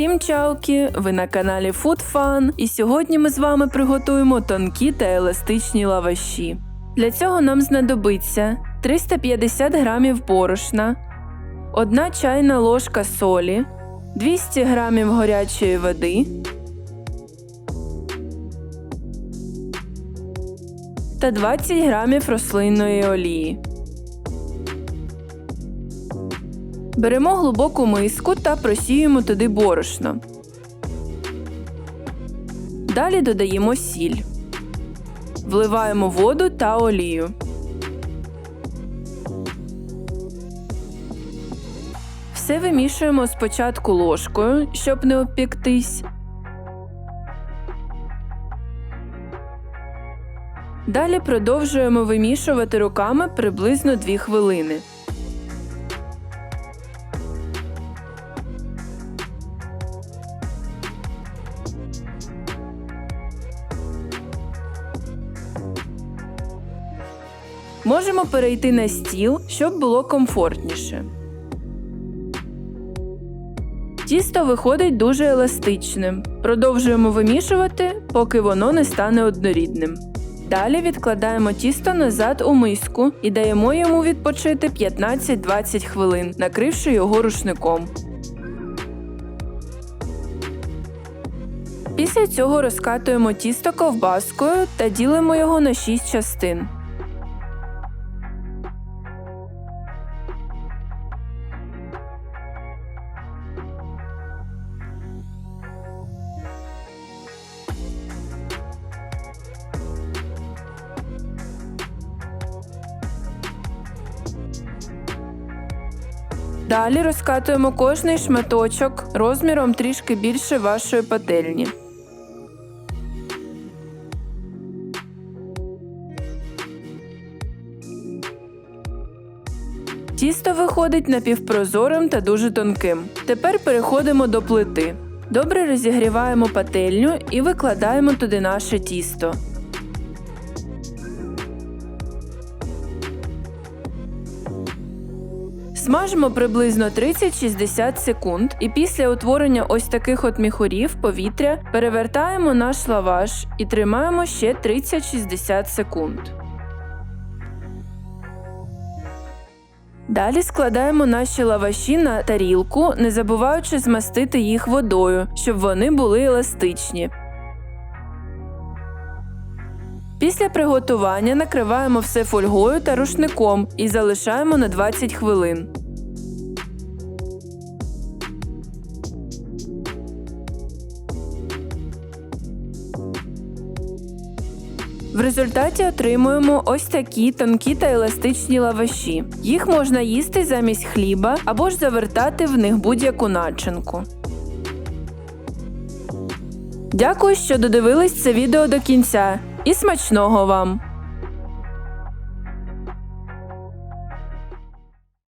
Всім чауки! Ви на каналі Food Fun і сьогодні ми з вами приготуємо тонкі та еластичні лаваші. Для цього нам знадобиться 350 грамів борошна, 1 чайна ложка солі, 200 грамів гарячої води та 20 грамів рослинної олії. Беремо глибоку миску та просіюємо туди борошно. Далі додаємо сіль. Вливаємо воду та олію. Все вимішуємо спочатку ложкою, щоб не обпіктись. Далі продовжуємо вимішувати руками приблизно 2 хвилини. Можемо перейти на стіл, щоб було комфортніше. Тісто виходить дуже еластичним. Продовжуємо вимішувати, поки воно не стане однорідним. Далі відкладаємо тісто назад у миску і даємо йому відпочити 15-20 хвилин, накривши його рушником. Після цього розкатуємо тісто ковбаскою та ділимо його на 6 частин. Далі розкатуємо кожний шматочок розміром трішки більше вашої пательні. Тісто виходить напівпрозорим та дуже тонким. Тепер переходимо до плити. Добре розігріваємо пательню і викладаємо туди наше тісто. Смажимо приблизно 30-60 секунд, і після утворення ось таких от міхурів повітря перевертаємо наш лаваш і тримаємо ще 30-60 секунд. Далі складаємо наші лаваші на тарілку, не забуваючи змастити їх водою, щоб вони були еластичні. Після приготування накриваємо все фольгою та рушником і залишаємо на 20 хвилин. В результаті отримуємо ось такі тонкі та еластичні лаваші. Їх можна їсти замість хліба або ж завертати в них будь-яку начинку. Дякую, що додивились це відео до кінця. І смачного вам!